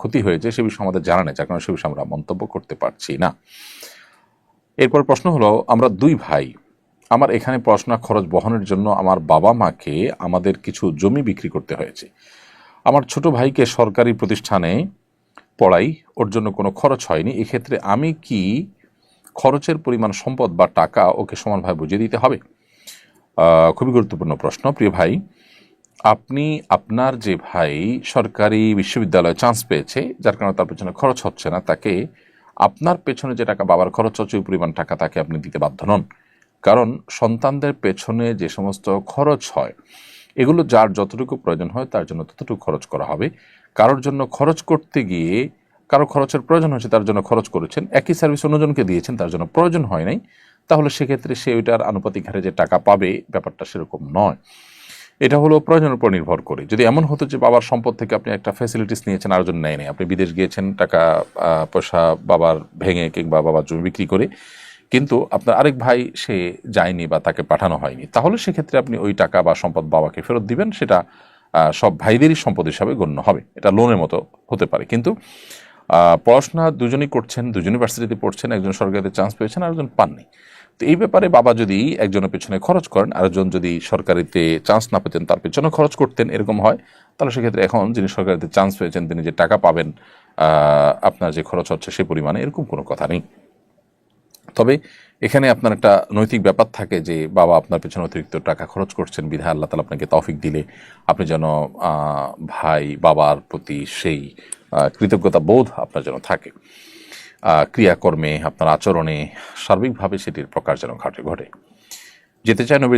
ক্ষতি হয়েছে সে বিষয়ে আমাদের জানা নেই, যার কারণে সে বিষয়ে আমরা মন্তব্য করতে পারছি না। এরপর প্রশ্ন হলো, আমরা দুই ভাই, আমার এখানে পড়াশোনা খরচ বহনের জন্য আমার বাবা মাকে আমাদের কিছু জমি বিক্রি করতে হয়েছে। আমার ছোট ভাইকে সরকারি প্রতিষ্ঠানে পড়াই, ওর জন্য কোনো খরচ হয়নি। এক্ষেত্রে আমি কি খরচের পরিমাণ, সম্পদ বা টাকা ওকে সমানভাবে বুঝিয়ে দিতে হবে? খুবই গুরুত্বপূর্ণ প্রশ্ন, প্রিয় ভাই। আপনি আপনার যে ভাই সরকারি বিশ্ববিদ্যালয়ে চান্স পেয়েছে, যার কারণে তার পেছনে খরচ হচ্ছে না, তাকে আপনার পেছনে যে টাকা বাবার খরচ হচ্ছে, ওই পরিমাণ টাকা তাকে আপনি দিতে বাধ্য নন। কারণ সন্তানদের পেছনে যে সমস্ত খরচ হয়, এগুলো যার যতটুকু প্রয়োজন হয়, তার জন্য ততটুকু খরচ করা হবে। কারোর জন্য খরচ করতে গিয়ে কারও খরচের প্রয়োজন হয়েছে, তার জন্য খরচ করেছেন, একই সার্ভিস অন্যজনকে দিয়েছেন, তার জন্য প্রয়োজন হয় নাই, তাহলে সেক্ষেত্রে সে ওইটার আনুপাতিক হারে যে টাকা পাবে, ব্যাপারটা সেরকম নয়। এটা হলো প্রয়োজনের উপর নির্ভর করে। যদি এমন হতো যে বাবার সম্পদ থেকে আপনি একটা ফ্যাসিলিটিস নিয়েছেন, আর জন্য নেয় নেই আপনি বিদেশ গিয়েছেন, টাকা পয়সা বাবার ভেঙে কিংবা বাবার জমি বিক্রি করে, কিন্তু আপনার আরেক ভাই সে যায়নি বা তাকে পাঠানো হয়নি, তাহলে সেক্ষেত্রে আপনি ওই টাকা বা সম্পদ বাবাকে ফেরত দিবেন, সেটা সব ভাইদেরই সম্পদ হিসাবে গণ্য হবে। এটা লোনের মতো হতে পারে। কিন্তু পড়াশোনা দুজনেই করছেন, দুজন ইউনিভার্সিটিতে পড়ছেন, একজন সরকারিতে চান্স পেয়েছেন, আর একজন পাননি। তো এই ব্যাপারে বাবা যদি একজনের পেছনে খরচ করেন, আরেকজন যদি সরকারিতে চান্স না পেতেন, তার পেছনে খরচ করতেন, এরকম হয়, তাহলে সেক্ষেত্রে এখন যিনি সরকারিতে চান্স পেয়েছেন, তিনি যে টাকা পাবেন আপনার যে খরচ হচ্ছে সে পরিমাণে এরকম কোনো কথা নেই। তবে এখানে আপনার একটা নৈতিক ব্যাপার থাকে যে, বাবা আপনার পেছনে অতিরিক্ত টাকা খরচ করছেন, বিধায় আল্লাহ তালা আপনাকে তৌফিক দিলে, আপনি যেন ভাই, বাবার প্রতি সেই কৃতজ্ঞতা বোধ আপনার যেন থাকে। ক্রিয়াকর্মে আপনার আচরণে সার্বিকভাবে সেটির প্রকাশ যেন ঘটে ঘটে। যেতে চায় নবীর